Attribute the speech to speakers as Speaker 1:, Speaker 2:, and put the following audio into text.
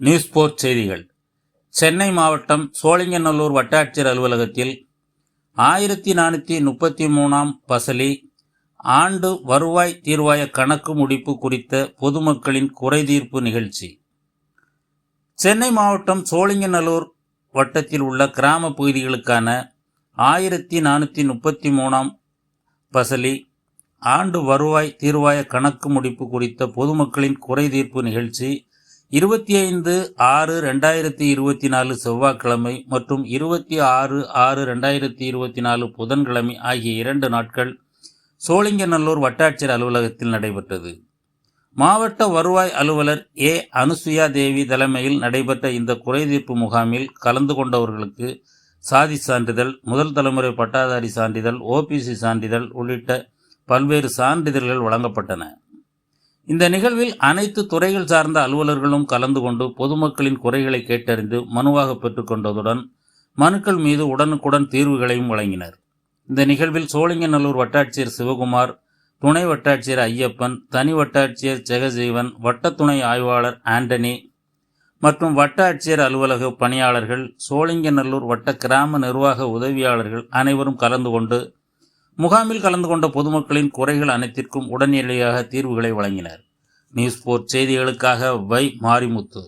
Speaker 1: News board செய்திகள். சென்னை மாவட்டம் சோழிங்கநல்லூர் வட்டாட்சியர் அலுவலகத்தில் ஆயிரத்தி நானூற்றி முப்பத்தி மூணாம் பசலி ஆண்டு வருவாய் தீர்வாய கணக்கு முடிப்பு குறித்த பொதுமக்களின் குறைதீர்ப்பு நிகழ்ச்சி. சென்னை மாவட்டம் சோழிங்கநல்லூர் வட்டத்தில் உள்ள கிராம பகுதிகளுக்கான ஆயிரத்தி நானூற்றி முப்பத்தி மூணாம் பசலி ஆண்டு வருவாய் தீர்வாய கணக்கு முடிப்பு குறித்த பொதுமக்களின் குறைதீர்ப்பு நிகழ்ச்சி இருபத்தி ஐந்து ஆறு ரெண்டாயிரத்தி இருபத்தி நாலு செவ்வாய்க்கிழமை மற்றும் இருபத்தி ஆறு ஆறு ரெண்டாயிரத்தி இருபத்தி நாலு புதன்கிழமை ஆகிய இரண்டு நாட்கள் சோழிங்கநல்லூர் வட்டாட்சியர் அலுவலகத்தில் நடைபெற்றது. மாவட்ட வருவாய் அலுவலர் ஏ. அனுசுயா தேவி தலைமையில் நடைபெற்ற இந்த குறைதீர்ப்பு முகாமில் கலந்து கொண்டவர்களுக்கு சாதி சான்றிதழ் முதல் தலைமுறை பட்டாதாரி சான்றிதழ் ஓபிசி சான்றிதழ் உள்ளிட்ட பல்வேறு சான்றிதழ்கள் வழங்கப்பட்டன. இந்த நிகழ்வில் அனைத்து துறைகள் சார்ந்த அலுவலர்களும் கலந்து கொண்டு பொதுமக்களின் குறைகளை கேட்டறிந்து மனுவாக பெற்றுக்கொண்டதுடன் மனுக்கள் மீது உடனுக்குடன் தீர்வுகளையும் வழங்கினர். இந்த நிகழ்வில் சோழிங்கநல்லூர் வட்டாட்சியர் சிவகுமார் துணை வட்டாட்சியர் ஐயப்பன் தனி வட்டாட்சியர் ஜெகஜீவன் வட்ட துணை ஆய்வாளர் ஆண்டனி மற்றும் வட்ட ஆட்சியர் அலுவலக பணியாளர்கள் சோழிங்கநல்லூர் வட்ட கிராம நிர்வாக உதவியாளர்கள் அனைவரும் கலந்து கொண்டு முகாமில் கலந்து கொண்ட பொதுமக்களின் குறைகள் அனைத்திற்கும் உடனடியாக தீர்வுகளை வழங்கினர். நியூஸ் போர்ட் செய்திகளுக்காக வை மாரிமுத்து.